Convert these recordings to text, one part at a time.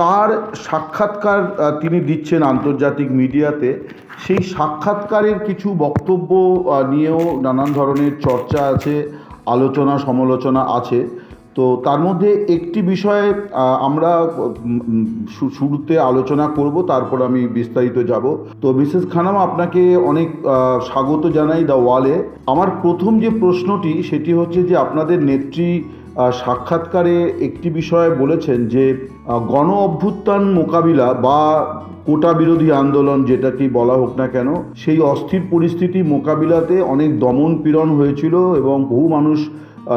তার সাক্ষাৎকার তিনি দিচ্ছেন আন্তর্জাতিক মিডিয়াতে। সেই সাক্ষাৎকারের কিছু বক্তব্য নিয়েও নানান ধরনের চর্চা আছে, আলোচনা, সমালোচনা আছে। তো তার মধ্যে একটি বিষয়ে আমরা শুরুতে আলোচনা করব, তারপর আমি বিস্তারিত যাব। তো মিসেস খানাম, আপনাকে অনেক স্বাগত জানাই দ্য ওয়ালে। আমার প্রথম যে প্রশ্নটি, সেটি হচ্ছে যে আপনাদের নেত্রী সাক্ষাৎকারে একটি বিষয়ে বলেছেন যে গণ অভ্যুত্থান মোকাবিলা বা কোটা বিরোধী আন্দোলন যেটাকেই বলা হোক না কেন, সেই অস্থির পরিস্থিতি মোকাবিলাতে অনেক দমন পীড়ন হয়েছিল এবং বহু মানুষ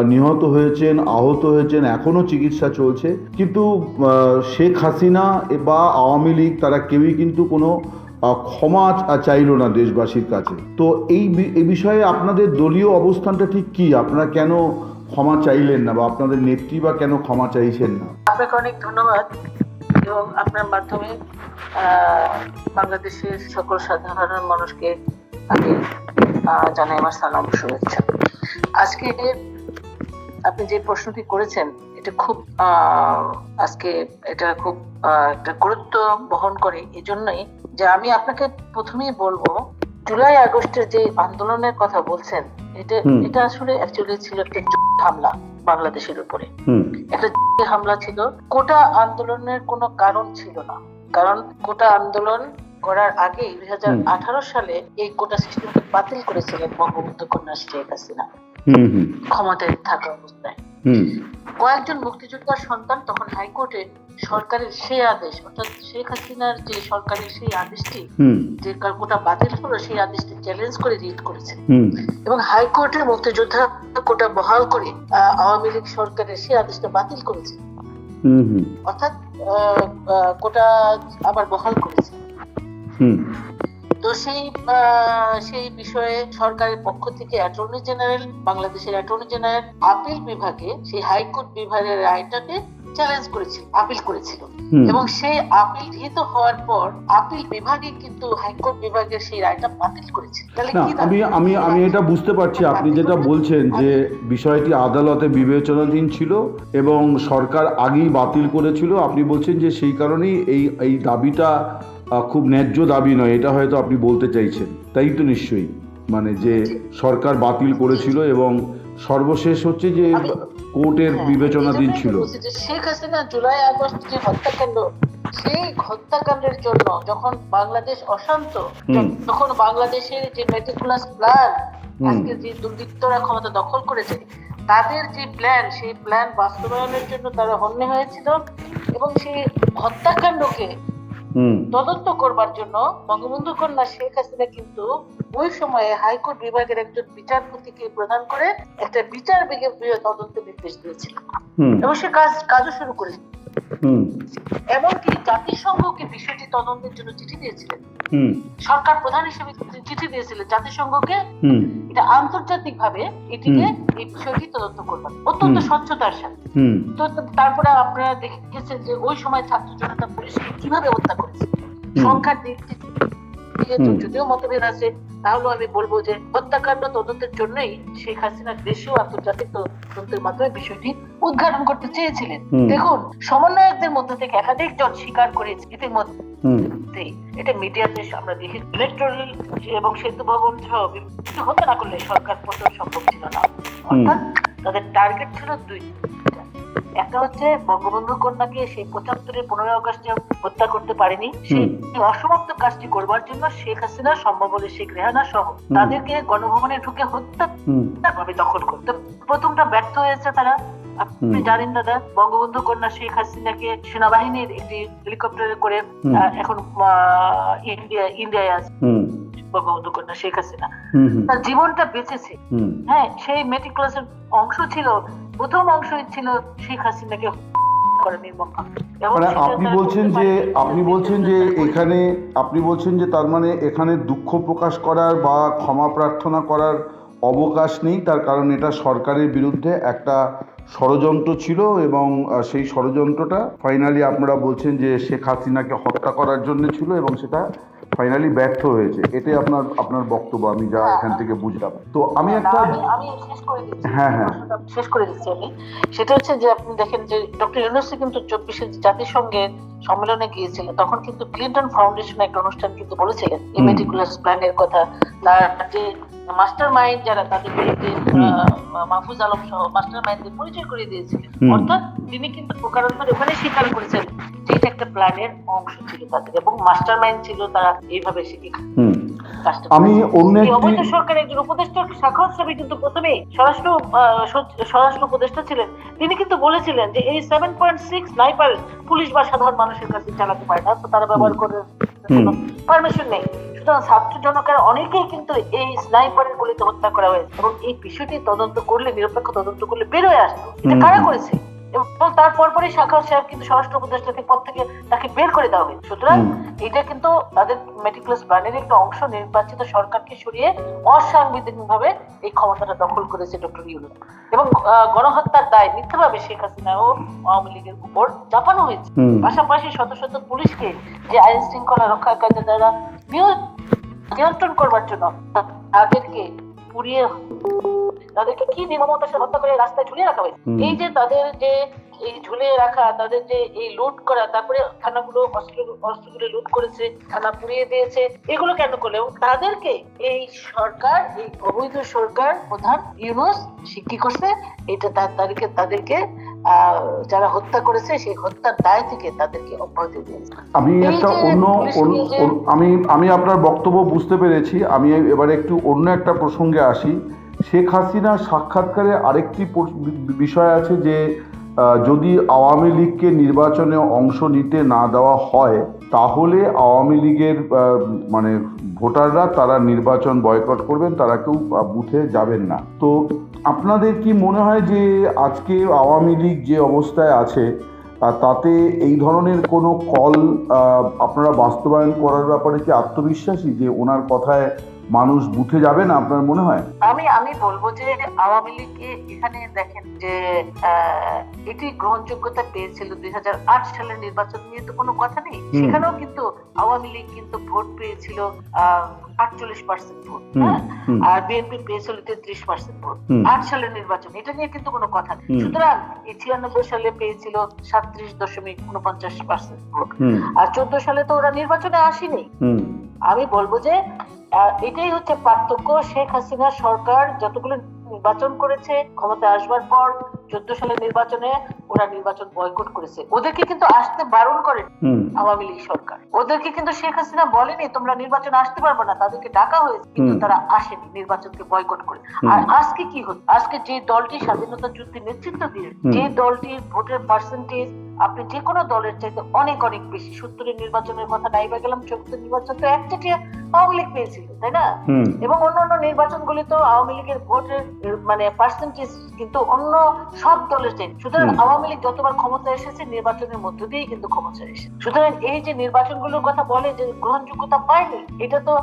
নিহত হয়েছেন, আহত হয়েছেন, এখনও চিকিৎসা চলছে। কিন্তু শেখ হাসিনা বা আওয়ামী লীগ তারা কেউই কিন্তু কোনো ক্ষমা চাইলো না দেশবাসীর কাছে। তো এই এই বিষয়ে আপনাদের দলীয় অবস্থানটা ঠিক কি? আপনারা কেন ক্ষমা চাইলেন না বা আপনাদের নেত্রী বা কেন ক্ষমা চাইছেন না? আপনাকে অনেক ধন্যবাদ এবং আপনার মাধ্যমে বাংলাদেশের সকল সাধারণ মানুষকে আমি জানাই আমার সালাম শুভেচ্ছা। আজকে আপনি যে প্রশ্নটি করেছেন, এটা খুব আজকে এটা খুব একটা গুরুত্ব বহন করে। এই জন্যই যে আমি আপনাকে প্রথমেই বলব জুলাই আগস্টের যে আন্দোলনের কথা বলছেন এটা এটা আসলে অ্যাকচুয়ালি ছিল একটা হামলা বাংলাদেশের উপরে। একটা হামলা ছিল। কোটা আন্দোলনের কোনো কারণ ছিল না। কারণ কোটা আন্দোলন করার আগে দুই হাজার আঠারো সালে এই কোটা সিস্টেমকে বাতিল করেছিলেন বঙ্গবন্ধু কন্যা শেখ হাসিনা। ক্ষমতায় থাকা অবস্থায়। কয়েকজন মুক্তিযোদ্ধার সন্তান তখন হাইকোর্টে সরকারের সেই আদেশ অর্থাৎ শেখ হাসিনার যে সরকারের সেই আদেশটি যে কোটা বাতিল হলো সেই আদেশটি চ্যালেঞ্জ করে রিট করেছে। এবং হাইকোর্টে মুক্তিযোদ্ধা কোটা বহাল করে আওয়ামী লীগ সরকারের সেই আদেশটা বাতিল করেছে। হুম হুম। অর্থাৎ কোটা আবার বহাল করেছে। হুম। তো সেই সেই বিষয়ে সরকারের পক্ষ থেকে অ্যাটর্নি জেনারেল বাংলাদেশের অ্যাটর্নি জেনারেল আপিল বিভাগে সেই হাইকোর্ট বিভাগের রায়টাকে চ্যালেঞ্জ করেছিল আপিল করেছিল। এবং সেই আপিল গৃহীত হওয়ার পর আপিল বিভাগে কিন্তু হাইকোর্ট বিভাগের সেই রায়টা বাতিল করেছে তাহলে না কি আমি আমি আমি এটা বুঝতে পারছি। আপনি যেটা বলছেন যে বিষয়টি আদালতে বিবেচনাধীন ছিল এবং সরকার আগেই বাতিল করেছিল আপনি বলছেন যে সেই কারণেই এই এই দাবিটা খুব ন্যায্য দাবি নয় এটা হয়তো আপনি বলতে চাইছেন। তাই তো নিশ্চয়ই। মানে যে সরকার বাতিল করেছিল এবং সর্বশেষ হচ্ছে যে কোর্টের হ্যাঁ, বিবেচনাধীন এই জন্যই ছিল। শেখ হাসিনা জুলাই আগস্ট যে হত্যাকাণ্ড সেই হত্যাকাণ্ডের জন্য যখন বাংলাদেশ অশান্ত তখন বাংলাদেশের যে মেটিকুলাস প্ল্যান আজকে যে দুর্বৃত্তরা ক্ষমতা দখল করেছে তাদের যে প্ল্যান সেই প্ল্যান বাস্তবায়নের জন্য তারা হন্যে হয়েছিল এবং সেই হত্যাকাণ্ডকে তদন্ত করবার জন্য বঙ্গবন্ধু কন্যা শেখ হাসিনা কিন্তু ওই সময়ে হাইকোর্ট বিভাগের একজন বিচারপতিকে প্রদান করে একটা বিচার বিভাগীয় তদন্ত নির্দেশ দিয়েছিল এবং সে কাজ কাজও শুরু করেছে। হুম এমনকি জাতিসংঘকে বিষয়টি তদন্তের জন্য চিঠি দিয়েছিলেন। সরকার প্রধান হিসেবে চিঠি দিয়েছিলেন জাতিসংঘকে। এটা আন্তর্জাতিক ভাবে এটিকে এই বিষয়টি তদন্ত করবেন অত্যন্ত। স্বচ্ছতার সাথে। হুম। তো তারপরে আপনারা দেখেছেন যে ওই সময় ছাত্র জনতা পুলিশকে কীভাবে হত্যা করেছে। সংখ্যার দিক হুম। যদিও মতভেদ আছে তাহলেও আমি বলব যে হত্যাকাণ্ড তদন্তের জন্যই শেখ হাসিনা দেশীয় আন্তর্জাতিক তদন্তের মাধ্যমে বিষয়টি উদ্ঘাটন করতে চেয়েছিলেন। দেখুন সমন্বয়কদের মধ্য থেকে একাধিক জন স্বীকার করেছে ইতিমধ্যে। এটা মিডিয়াতে আমরা দেখি রেল এবং সেতু ভবন সহ কিছু হতে না করলে সরকার পতন সম্ভব ছিল না। অর্থাৎ তাদের টার্গেট ছিল দুই। একটা হচ্ছে বঙ্গবন্ধু কন্যাকে সেই পঁচাত্তরের পনেরোই আগস্টে হত্যা করতে পারেনি সেই অসমাপ্ত কাজটি করবার জন্য শেখ হাসিনা সম্ভব হলে শেখ রেহানা সহ তাদেরকে গণভবনে ঢুকে হত্যা ভাবে দখল করতে প্রথমটা ব্যর্থ হয়েছে তারা। আপনি জানেন দাদা বঙ্গবন্ধু কন্যা শেখ হাসিনাকে সেনাবাহিনীর একটি হেলিকপ্টারে করে এখন ইন্ডিয়া ইন্ডিয়ায় আছে। বঙ্গবন্ধু শেখ হাসিনা। তার জীবনটা বেঁচেছে। হ্যাঁ সেই মেটিকুলাসের অংশ ছিল প্রথম অংশই ছিল শেখ হাসিনাকে মানে আপনি বলছেন যে আপনি বলছেন যে এখানে আপনি বলছেন যে তার মানে এখানে দুঃখ প্রকাশ করার বা ক্ষমা প্রার্থনা করার অবকাশ নেই তার কারণ এটা সরকারের বিরুদ্ধে একটা ষড়যন্ত্র ছিল এবং সেই ষড়যন্ত্রটা ফাইনালি আপনারা বলছেন যে শেখ হাসিনাকে হত্যা করার জন্য ছিল এবং সেটা ফাইনালি ব্যর্থ হয়েছে এটাই আপনার আপনার বক্তব্য আমি যা হ্যাঁ, এখান হ্যাঁ। থেকে বুঝলাম তো আমি একটা আমি শেষ করে দিচ্ছি হ্যাঁ, হ্যাঁ। শেষ করে দিচ্ছি আমি সেটা হচ্ছে যে আপনি দেখেন যে ডক্টর ইউনুসি কিন্তু চব্বিশে জাতিসংঘের সম্মেলনে গিয়েছিলেন তখন কিন্তু ক্লিন্টন ফাউন্ডেশন একটা অনুষ্ঠান কিন্তু বলেছিলেন এই। প্ল্যানের কথা তার যে মাস্টার মাইন্ড যারা তাদের বিরুদ্ধে মাহফুজ আলম সহ মাস্টার মাইন্ডদের পরিচয় করে দিয়েছিলেন। অর্থাৎ তিনি কিন্তু প্রকারান্তরে ওখানে স্বীকার করেছেন যে এটা একটা প্ল্যানের অংশ ছিল তাদের এবং মাস্টার মাইন্ড ছিল তারা এইভাবে শিখে আমি অন্য অবৈধ সরকারের একজন উপদেষ্টা ছবি কিন্তু প্রথমেই স্বরাষ্ট্র স্বরাষ্ট্র উপদেষ্টা ছিলেন। তিনি কিন্তু বলেছিলেন যে এই সেভেন পয়েন্ট সিক্স নাইপার পুলিশ বা সাধারণ মানুষের কাছে চালাতে পারে না তো তারা ব্যবহার করে পারমিশন নেই। সুতরাং ছাত্র জনকের অনেকেই কিন্তু এই স্নাইপারের গুলিতে হত্যা করা হয়েছে এবং এই বিষয়টি তদন্ত করলে নিরপেক্ষ তদন্ত করলে বেরোয় আসতো। এটা কারা করেছে? এবং তারপর পরই শাখার সাহেব কিন্তু স্বরাষ্ট্র উপদেষ্টাকে পদ থেকে তাকে বের করে দেওয়া হয়েছে। সুতরাং এটা কিন্তু তাদের মেটিকুলাস প্ল্যানের একটা অংশ নির্বাচিত সরকারকে সরিয়ে অসাংবিধানিক ভাবে এই ক্ষমতাটা দখল করেছে ডক্টর ইউনুস। এবং গণহত্যার দায় মিথ্যাভাবে শেখ হাসিনা ও আওয়ামী লীগের উপর চাপানো হয়েছে। পাশাপাশি শত শত পুলিশকে যে আইন শৃঙ্খলা রক্ষার কাজে যারা নিয়ন্ত্রণ করবার জন্য তাদেরকে পুড়িয়ে তাদেরকে কি নির্মমতার সাথে হত্যা করে রাস্তায় ঝুলিয়ে রাখা হয়েছে? এই যে তাদের যে এই ঝুলিয়ে রাখা তাদের যে এই লুট করা তারপরে থানাগুলো অস্ত্র অস্ত্রগুলো লুট করেছে থানা পুড়িয়ে দিয়েছে এগুলো কেন করলে? তাদেরকে এই সরকার এই অবৈধ সরকার প্রধান ইউনুস কি করছে? এটা তাদেরকে তাদেরকে যারা হত্যা করেছে সেই হত্যার দায় থেকে তাদেরকে অব্যাহতি দিয়েছে। আমি একটা অন্য আমি আমি আপনার বক্তব্য বুঝতে পেরেছি। আমি এবারে একটু অন্য একটা প্রসঙ্গে আসি। শেখ হাসিনার সাক্ষাৎকারে আরেকটি বিষয় আছে যে যদি আওয়ামী লীগকে নির্বাচনে অংশ নিতে না দেওয়া হয় তাহলে আওয়ামী লীগের মানে ভোটাররা তারা নির্বাচন বয়কট করবেন, তারা কেউ বুথে যাবেন না। তো আপনাদের কি মনে হয় যে আজকে আওয়ামী লীগ যে অবস্থায় আছে তাতে এই ধরনের কোনো কল আপনারা বাস্তবায়ন করার ব্যাপারে কি আত্মবিশ্বাসী যে ওনার কথায় মানুষ বুথে যাবে না আপনার মনে হয়? আমি আমি বলব যে আওয়ামী লীগ এখানে দেখেন যে এটি গ্রহণযোগ্যতা পেয়েছিল দুই সালের নির্বাচন নিয়ে তো কোনো কথা নেই। সেখানেও কিন্তু আওয়ামী লীগ কিন্তু ভোট পেয়েছিল আটচল্লিশ পার্সেন্ট ভোট হ্যাঁ? আর বিএনপি পেয়েছিল তেত্রিশ পার্সেন্ট ভোট আট সালের নির্বাচন। এটা নিয়ে কিন্তু কোনো কথা নেই। সুতরাং ছিয়ানব্বই সালে পেয়েছিল সাতত্রিশ দশমিক উনপঞ্চাশ পার্সেন্ট ভোট। আর চোদ্দ সালে তো ওরা নির্বাচনে আসেনি। আমি বলব যে এটাই হচ্ছে পার্থক্য শেখ হাসিনা সরকার যতগুলো নির্বাচন করেছে ক্ষমতায় আসবার পর চোদ্দ সালের নির্বাচনে ওরা নির্বাচন বয়কট করেছে। ওদেরকে কিন্তু আসতে বারণ করে আওয়ামী লীগ সরকার। ওদেরকে কিন্তু শেখ হাসিনা বলেনি তোমরা নির্বাচনে আসতে পারবে না তাদেরকে ডাকা হয়েছে। কিন্তু তারা আসেনি নির্বাচনকে বয়কট করে। আর আজকে কি হচ্ছে আজকে যে দলটি স্বাধীনতা যুদ্ধে নেতৃত্ব দিয়ে যে দলটির ভোটের পার্সেন্টেজ আপনি যে কোনো দলের চাইতে অনেক অনেক বেশি সত্তরের নির্বাচনের কথা নাই বা গেলাম চোদ্দ নির্বাচন তো একচেটিয়া আওয়ামী লীগ পেয়েছিল তাই না? এবং অন্যান্য নির্বাচনগুলি তো আওয়ামী লীগের ভোটের মানে পার্সেন্টেজ কিন্তু অন্য সব দলের চেয়ে সুতরাং আওয়ামী লীগ যতবার ক্ষমতা এসেছে নির্বাচনের মধ্য দিয়েই কিন্তু ক্ষমতা এসেছে। সুতরাং এই যে নির্বাচনগুলোর কথা বলে যে গ্রহণযোগ্যতা পায়নি এটা তো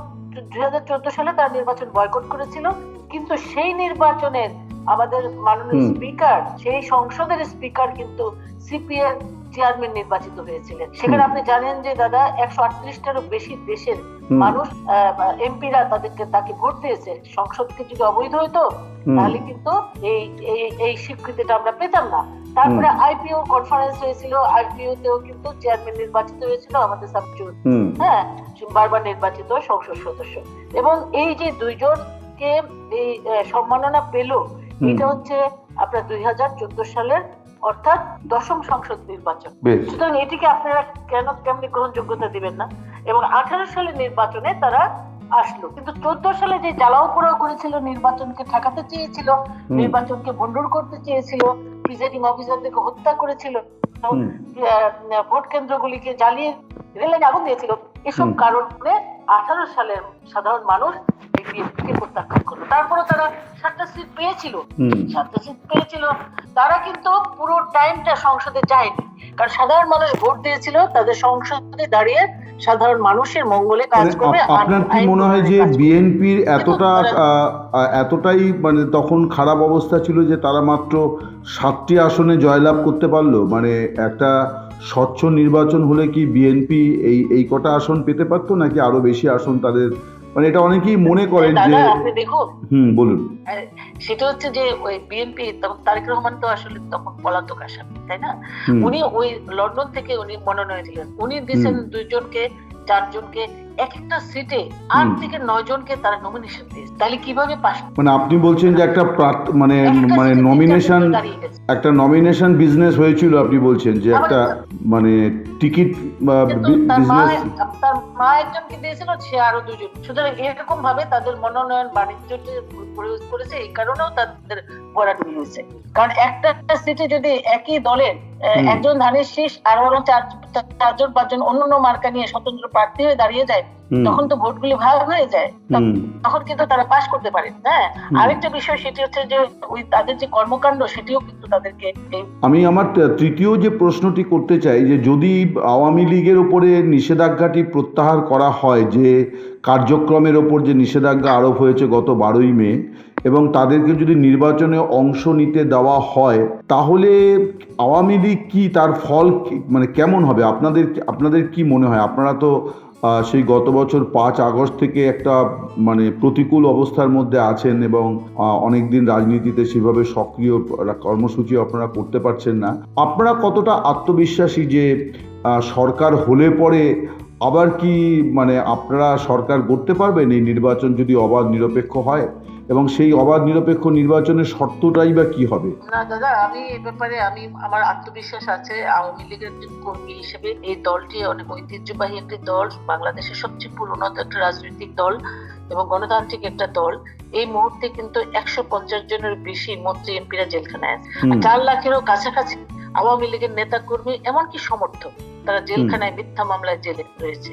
দুই হাজার চোদ্দ সালে তারা নির্বাচন বয়কট করেছিল কিন্তু সেই নির্বাচনের আমাদের মাননীয় স্পিকার সেই সংসদের স্পিকার কিন্তু সিপিএর চেয়ারম্যান নির্বাচিত হয়েছিলেন। সেখানে আপনি জানেন যে দাদা একশো আটত্রিশটারও বেশি দেশের মানুষ এমপিরা তাদেরকে তাকে ভোট দিয়েছে সংসদকে যদি অবৈধ হইতো তাহলে কিন্তু এই এই- স্বীকৃতিটা আমরা পেতাম না। তারপরে আইপিও কনফারেন্স হয়েছিল। আইপিও তেও কিন্তু চেয়ারম্যান নির্বাচিত হয়েছিল আমাদের সাবজুট হ্যাঁ বারবার নির্বাচিত সংসদ সদস্য। এবং এই যে দুইজনকে এই সম্মাননা পেল। এটা হচ্ছে আপনার দুই হাজার চোদ্দ সালের অর্থাৎ দশম সংসদ নির্বাচন। সুতরাং এটিকে আপনারা কেন কেমনি গ্রহণযোগ্যতা দিবেন না? এবং আঠারো সালের নির্বাচনে তারা আসলো। কিন্তু চোদ্দ সালে যে জ্বালাও পোড়াও করেছিল নির্বাচনকে ঠেকাতে চেয়েছিল নির্বাচনকে ভণ্ডুর করতে চেয়েছিল প্রিজাইডিং অফিসারদেরকে হত্যা করেছিল ভোট কেন্দ্রগুলিকে জ্বালিয়ে রেলে আগুন দিয়েছিল। এসব। কারণে আঠারো সালের সাধারণ মানুষ বিএনপিকে প্রত্যাখ্যান করল। তারপরে তারা সাতটা সিট পেয়েছিল। সাতটা সিট পেয়েছিল। তারা কিন্তু পুরো টাইমটা সংসদে যায়নি। কারণ সাধারণ মানুষ ভোট দিয়েছিল তাদের সংসদে দাঁড়িয়ে সাধারণ মানুষের মঙ্গলে কাজ মানে করবে আপনার কি মনে হয় যে। বিএনপির এতটা এতটাই মানে তখন খারাপ অবস্থা ছিল যে তারা মাত্র সাতটি আসনে জয়লাভ করতে পারল? মানে একটা স্বচ্ছ নির্বাচন হলে কি বিএনপি এই এই কটা আসন পেতে পারতো নাকি আরও বেশি আসন তাদের মানে এটা অনেকেই মনে করেন যে আপনি দেখুন। হুম বলুন। সেটা হচ্ছে যে ওই বিএনপি তখন তারেক রহমান তো আসলে তখন পলাতক আসামি তাই না? উনি ওই লন্ডন থেকে উনি মনোনয়ন দিলেন। উনি দিয়েছেন দুইজনকে চারজনকে এক একটা সিটে আট থেকে নয় জনকে তারা নমিনেশন দিয়েছে। তাহলে কীভাবে পাস মানে আপনি বলছেন যে একটা মানে মানে নমিনেশন। একটা নমিনেশন বিজনেস হয়েছিল আপনি বলছেন যে একটা মানে টিকিট মা বিজনেস তার মা একজনকে দিয়েছিল সে আরও দুজন। সুতরাং এরকম ভাবে তাদের মনোনয়ন বাণিজ্যকে প্রয়োগ করেছে এই কারণেও তাদের হয়েছে কারণ একটা একটা সিটে যদি একই দলের একজন ধানের শীষ আর আরও চার চারজন পাঁচজন অন্যান্য মার্কা নিয়ে স্বতন্ত্র প্রার্থী হয়ে দাঁড়িয়ে যায় তখন তো ভোটগুলি ভাগ হয়ে যায়। তখন কিন্তু তারা পাশ করতে পারে হ্যাঁ? আরেকটা বিষয় সেটি হচ্ছে যে ওই তাদের যে কর্মকাণ্ড সেটিও কিন্তু তাদেরকে আমি আমার তৃতীয় যে প্রশ্নটি করতে চাই যে যদি আওয়ামী লীগের ওপরে নিষেধাজ্ঞাটি প্রত্যাহার করা হয় যে কার্যক্রমের ওপর যে নিষেধাজ্ঞা আরোপ হয়েছে গত বারোই মে এবং তাদেরকে যদি নির্বাচনে অংশ নিতে দেওয়া হয় তাহলে আওয়ামী লীগ কি তার ফল মানে কেমন হবে? আপনাদের আপনাদের কি মনে হয়? আপনারা তো সেই গত বছর পাঁচ আগস্ট থেকে একটা মানে প্রতিকূল অবস্থার মধ্যে আছেন এবং অনেক দিন রাজনীতিতে সেভাবে সক্রিয় কর্মসূচি আপনারা করতে পারছেন না। আপনারা কতটা আত্মবিশ্বাসী যে সরকার হলে পরে আবার কি মানে আপনারা সরকার গড়তে পারবেন এই নির্বাচন যদি অবাধ নিরপেক্ষ হয়? এবং সেই অবাধ নিরপেক্ষ নির্বাচনের শর্তটাই বা কি হবে? না দাদা আমি এ ব্যাপারে আমি আমার আত্মবিশ্বাস আছে। আওয়ামী লীগের একজন কর্মী হিসেবে এই দলটি অনেক ঐতিহ্যবাহী একটি দল বাংলাদেশের সবচেয়ে পুরনো একটা রাজনৈতিক দল এবং গণতান্ত্রিক একটা দল। এই মুহূর্তে কিন্তু একশো পঞ্চাশ জনের বেশি মন্ত্রী এমপিরা জেলখানায় আছে। চার লাখেরও কাছাকাছি আওয়ামী লীগের নেতা কর্মী এমনকি সমর্থক। তারা জেলখানায় মিথ্যা মামলায় জেলে রয়েছে।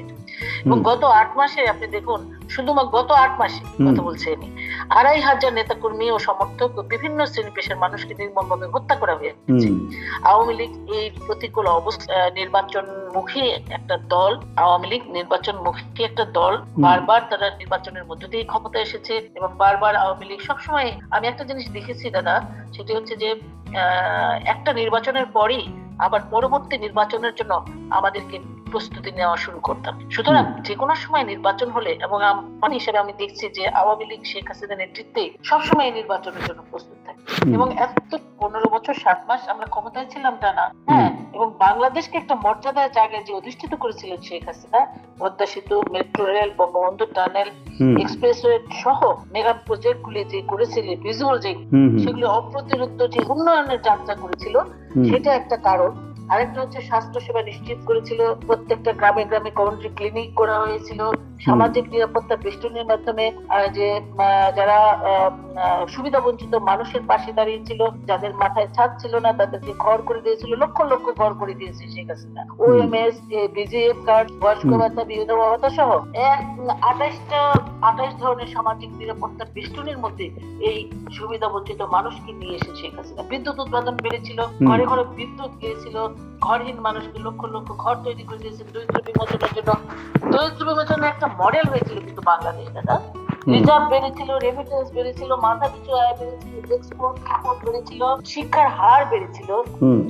এবং গত আট মাসে আপনি দেখুন শুধুমাত্র গত আট মাসে কথা বলছি আমি আড়াই হাজার নেতা কর্মী ও সমর্থক বিভিন্ন শ্রেণি পেশার মানুষকে নির্মমভাবে হত্যা করা হয়েছে আওয়ামী লীগ এই প্রতিকূল অবস্থা নির্বাচন মুখী একটা দল আওয়ামী লীগ নির্বাচন মুখী একটা দল বারবার তারা নির্বাচনের মধ্য দিয়ে ক্ষমতা এসেছে এবং বারবার আওয়ামী লীগ সবসময় আমি একটা জিনিস দেখেছি দাদা সেটি হচ্ছে যে আহ, একটা নির্বাচনের পরই আবার পরবর্তী নির্বাচনের জন্য আমাদেরকে প্রস্তুতি নেওয়া শুরু করতাম। সুতরাং যে কোনো সময় নির্বাচন হলে এবং আমার হিসেবে আমি দেখছি যে আওয়ামী লীগ শেখ হাসিনার নেতৃত্বে সবসময় এই নির্বাচনের জন্য প্রস্তুত থাকে। এবং এত পনেরো বছর সাত মাস আমরা ক্ষমতায় ছিলাম টানা হ্যাঁ এবং বাংলাদেশকে একটা মর্যাদার জায়গায় যে অধিষ্ঠিত করেছিলেন Sheikh Hasina Padma Setu metro rail Bangabandhu tunnel expressway সহ মেগা প্রজেক্ট গুলি যে করেছিলেন ভিজুয়াল যে সেগুলো অপ্রতিরোধ যে উন্নয়নের যাত্রা করেছিল সেটা একটা কারণ। আরেকটা হচ্ছে স্বাস্থ্য সেবা নিশ্চিত করেছিল। প্রত্যেকটা গ্রামে গ্রামে কমিউনিটি ক্লিনিক করা হয়েছিল। সামাজিক নিরাপত্তা বেষ্টনীর মাধ্যমে যে যারা সুবিধা বঞ্চিত মানুষের পাশে দাঁড়িয়েছিল যাদের মাথায় ছাদ ছিল না তাদেরকে ঘর করে দিয়েছিল লক্ষ লক্ষ ঘর করে দিয়েছে Sheikh Hasina. OMS VGF card বয়স্ক ভাতা বিধবা ভাতা সহ এক আঠাশটা আঠাশ ধরনের সামাজিক নিরাপত্তা বেষ্টনীর মধ্যে এই সুবিধা বঞ্চিত মানুষকে নিয়ে এসে শেখ হাসিনা। বিদ্যুৎ উৎপাদন বেড়েছিল ঘরে ঘরে বিদ্যুৎ গিয়েছিল ঘরহীন মানুষকে লক্ষ লক্ষ ঘর তৈরি করে দিয়েছে দরিদ্র বিমোচনের জন্য। দরিদ্র বিমোচনের একটা মডেল হয়েছিল কিন্তু বাংলাদেশ দাদা রিজার্ভ বেড়েছিল রেমিটেন্স বেড়েছিল মাথা পিছু আয় বেড়েছিল এক্সপোর্ট ইম্পোর্ট বেড়েছিল শিক্ষার হার বেড়েছিল।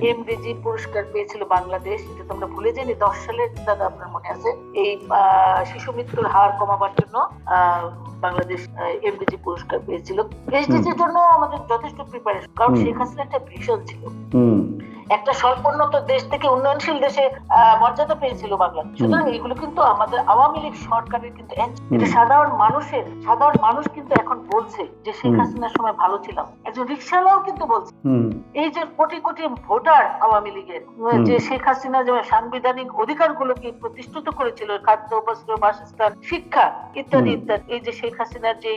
এমডিজি পুরস্কার পেয়েছিল বাংলাদেশ এটা তোমরা ভুলে যায়নি দশ সালের দাদা আপনার মনে আছে এই শিশু মৃত্যুর হার কমাবার জন্য আহ, বাংলাদেশ এমডিজি পুরস্কার পেয়েছিল। এইচডিসির জন্য আমাদের যথেষ্ট প্রিপারেশন কারণ। শেখ হাসিনা একটা ভীষণ ছিল। একটা স্বল্পোন্নত দেশ থেকে উন্নয়নশীল দেশে মর্যাদা পেয়েছিল বাংলাদেশ সুতরাং এগুলো কিন্তু আমাদের আওয়ামী লীগ সরকারের কিন্তু এটা সাধারণ মানুষের সাধারণ মানুষ কিন্তু এখন বলছে যে শেখ হাসিনার সময় ভালো ছিলাম। একজন রিক্সাওয়ালাও কিন্তু বলছে। এই যে কোটি কোটি ভোটার আওয়ামী লীগের যে শেখ হাসিনা যে সাংবিধানিক অধিকারগুলোকে প্রতিষ্ঠিত করেছিল খাদ্য বস্ত্র বাসস্থান শিক্ষা ইত্যাদি ইত্যাদি এই যে শেখ হাসিনার যে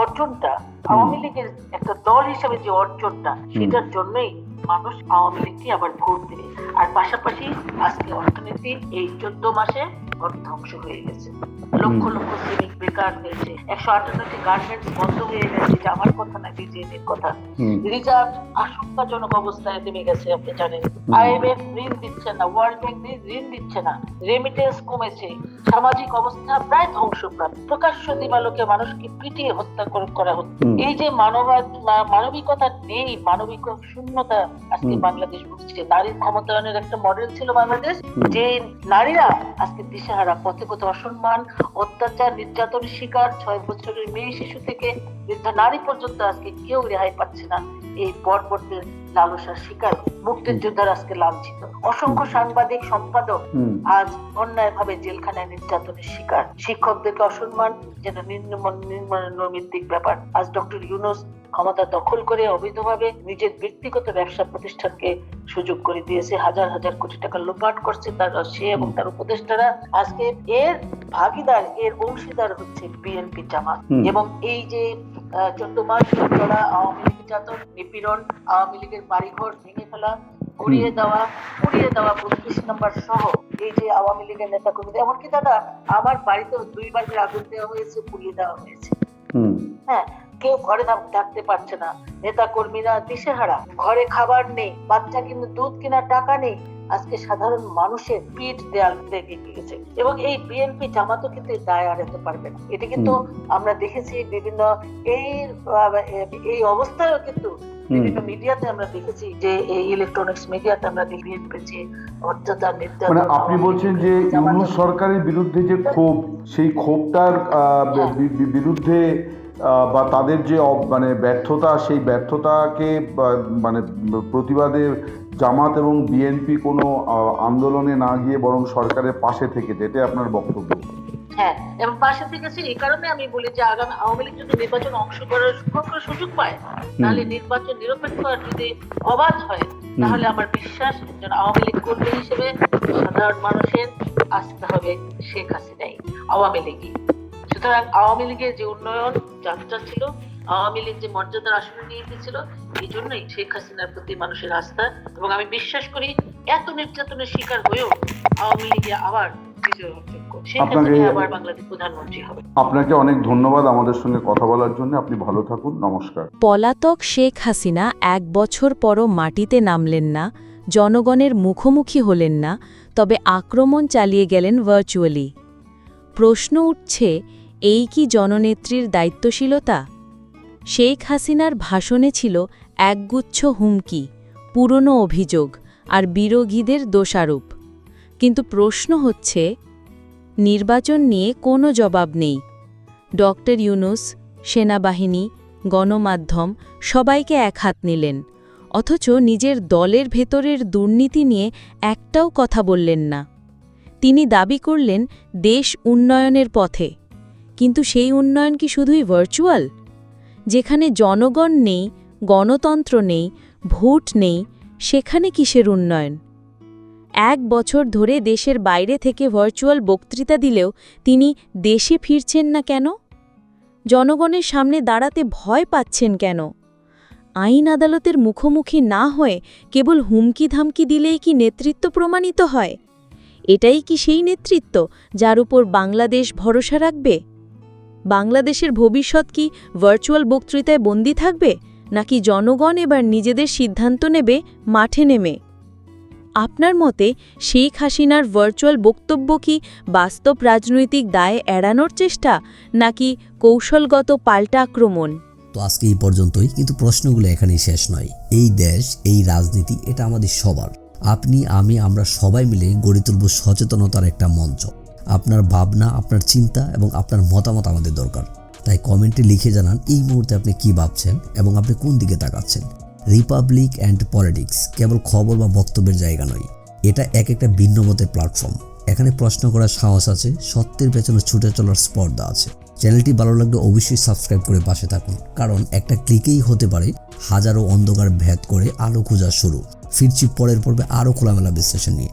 অর্জনটা আওয়ামী লীগের একটা দল হিসেবে যে অর্জনটা সেটার জন্যই মানুষ আওয়ামী লীগকে আবার ভোট দেবে। আর পাশাপাশি আজকে অর্থনীতি এই চোদ্দ মাসে ধ্বংস হয়ে গেছে। লক্ষ লক্ষ শ্রমিক বেকার হয়েছে একশো আটান্নটি গার্মেন্টস বন্ধ হয়ে গেছে এটা আমার কথা না বিজেপির কথা। রিজার্ভ আশঙ্কাজনক অবস্থায় নেমে গেছে আপনি জানেন। আইএমএফ ঋণ দিচ্ছে না ওয়ার্ল্ড ব্যাংক ঋণ দিচ্ছে না রেমিটেন্স কমেছে। সামাজিক অবস্থা প্রায় ধ্বংসপ্রাপ্ত। প্রকাশ্য দিবালোকে মানুষকে পিটিয়ে হত্যা করা হচ্ছে। এই যে মানবাদ মানবিকতা নেই মানবিক শূন্যতা আজকে বাংলাদেশ বুঝছে নারীর ক্ষমতায়নের একটা মডেল ছিল বাংলাদেশ যে নারীরা আজকে দিশেহারা পথে পথে অসম্মান অত্যাচার নির্যাতনের শিকার ছয় বছরের মেয়ে শিশু থেকে বৃদ্ধ নারী পর্যন্ত আজকে কেউ রেহাই পাচ্ছে না। এই বর্বরদের লালসার শিকার আজকে লাঞ্ছিত। অসংখ্য সাংবাদিক সম্পাদক হুম। অন্যায় ভাবে জেলখানায় নির্যাতনের শিকার। শিক্ষকদেরকে অসম্মান যেন নির্মমিত্তিক ব্যাপার। আজ ডক্টর ইউনুস ক্ষমতা দখল করে অবৈধভাবে নিজের ব্যক্তিগত ব্যবসা প্রতিষ্ঠানকে সুযোগ করে দিয়েছে হাজার হাজার কোটি টাকা লোপাট করছে তার সে এবং তার উপদেষ্টারা। আজকে এর ভাগিদার এর অংশীদার হচ্ছে বিএনপি জামাত এবং এই যে চোদ্দ মাস চলা আওয়ামী লীগ নির্যাতন নিপীড়ন আওয়ামী লীগের বাড়িঘর ভেঙে ফেলা গুড়িয়ে দেওয়া পুড়িয়ে দেওয়া বত্রিশ নম্বর সহ এই যে আওয়ামী লীগের নেতা কর্মীদের এমনকি দাদা আমার বাড়িতেও দুইবার আগুন দেওয়া হয়েছে পুড়িয়ে দেওয়া হয়েছে। হ্যাঁ কেউ ঘরে থাকতে পারছে না। নেতা কর্মীরা দিশেহারা। ঘরে খাবার নেই বাচ্চা কিন্তু দুধ কেনার টাকা নেই। আজকে সাধারণ মানুষের পিঠ দেয়াল লেগে গিয়েছে। এবং এই বিএনপি জামাতও কিন্তু দায় এড়াতে পারবে না। এটা কিন্তু আমরা দেখেছি বিভিন্ন এই এই অবস্থায়ও কিন্তু বিভিন্ন মিডিয়াতে আমরা দেখেছি যে এই ইলেকট্রনিক্স মিডিয়াতে আমরা দেখি বিএনপির যে অত্যাচার নির্যাতন মানে আপনি বলছেন যে ইউনুস সরকারের বিরুদ্ধে যে ক্ষোভ সেই ক্ষোভটার আহ, হ্যাঁ। বিরুদ্ধে বা তাদের যে মানে ব্যর্থতা সেই ব্যর্থতাকে মানে প্রতিবাদের জামাত এবং বিএনপি কোনো আন্দোলনে না গিয়ে বরং সরকারের পাশে থেকে যেটা আপনার বক্তব্য। হ্যাঁ এবং পাশে থেকে এই কারণে আমি বলি যে আগামী আওয়ামী লীগ যদি নির্বাচনে অংশ করার সুযোগ- সুযোগ পায় তাহলে নির্বাচন নিরপেক্ষ আর যদি অবাধ হয় তাহলে আমার বিশ্বাস একজন আওয়ামী লীগ কর্মী হিসেবে সাধারণ মানুষের আসতে হবে শেখ হাসিনাই আওয়ামী লীগই। সুতরাং আওয়ামী লীগের যে উন্নয়ন যাত্রা ছিল আওয়ামী লীগ যে মর্যাদার আসনে নিয়ে গিয়েছিল এই জন্যই শেখ হাসিনার প্রতি মানুষের আস্থা। এবং আমি বিশ্বাস করি এত নির্যাতনের শিকার হয়েও আওয়ামী লীগে আবার বিজয় অর্জন করবে। শেখ আপনাকে- হাসিনা আবার বাংলাদেশ প্রধানমন্ত্রী হবে। আপনাকে অনেক ধন্যবাদ আমাদের সঙ্গে কথা বলার জন্য। আপনি ভালো থাকুন। নমস্কার। পলাতক শেখ হাসিনা এক বছর পরও মাটিতে নামলেন না জনগণের মুখোমুখি হলেন না তবে আক্রমণ চালিয়ে গেলেন ভার্চুয়ালি প্রশ্ন উঠছে এই কি জননেত্রীর দায়িত্বশীলতা? শেখ হাসিনার ভাষণে ছিল একগুচ্ছ হুমকি, পুরনো অভিযোগ আর বিরোধীদের দোষারোপ। কিন্তু প্রশ্ন হচ্ছে, নির্বাচন নিয়ে কোনো জবাব নেই। ডক্টর ইউনুস, সেনাবাহিনী, গণমাধ্যম সবাইকে এক হাত নিলেন, অথচ নিজের দলের ভেতরের দুর্নীতি নিয়ে একটাও কথা বললেন না। তিনি দাবি করলেন, দেশ উন্নয়নের পথে। কিন্তু সেই উন্নয়ন কি শুধুই ভার্চুয়াল যেখানে জনগণ নেই, গণতন্ত্র নেই, ভোট নেই, সেখানে কিসের উন্নয়ন? এক বছর ধরে দেশের বাইরে থেকে ভার্চুয়াল বক্তৃতা দিলেও তিনি দেশে ফিরছেন না কেন? জনগণের সামনে দাঁড়াতে ভয় পাচ্ছেন কেন? আইন আদালতের মুখোমুখি না হয়ে কেবল হুমকি ধামকি দিলেই কি নেতৃত্ব প্রমাণিত হয়? এটাই কি সেই নেতৃত্ব যার উপর বাংলাদেশ ভরসা রাখবে? বাংলাদেশের ভবিষ্যৎ কি ভার্চুয়াল বক্তৃতায় বন্দি থাকবে, নাকি জনগণ এবার নিজেদের সিদ্ধান্ত নেবে, মাঠে নেমে? আপনার মতে শেখ হাসিনার ভার্চুয়াল বক্তব্য কি বাস্তব রাজনৈতিক দায় এড়ানোর চেষ্টা, নাকি কৌশলগত পাল্টা আক্রমণ? তো আজকে এই পর্যন্তই, কিন্তু প্রশ্নগুলো এখানেই শেষ নয়। এই দেশ, এই রাজনীতি, এটা আমাদের সবার। আপনি, আমি, আমরা সবাই মিলে গড়ে তুলব সচেতনতার একটা মঞ্চ। আপনার ভাবনা, আপনার চিন্তা এবং আপনার মতামত আমাদের দরকার। তাই কমেন্টে লিখে জানান এই মুহূর্তে আপনি কি ভাবছেন এবং আপনি কোন দিকে তাকাচ্ছেন। রিপাবলিক অ্যান্ড পলিটিক্স কেবল খবর বা বক্তব্যের জায়গা নয়, এটা এক একটা ভিন্ন মতের প্ল্যাটফর্ম এখানে প্রশ্ন করার সাহস আছে, সত্যের পেছনে ছুটে চলার স্পর্ধা আছে। চ্যানেলটি ভালো লাগলে অবশ্যই সাবস্ক্রাইব করে পাশে থাকুন, কারণ একটা ক্লিকেই হতে পারে হাজারো অন্ধকার ভেদ করে আলো খোঁজা শুরু। ফিরছি পরের পর্বে আরও খোলামেলা বিশ্লেষণ নিয়ে।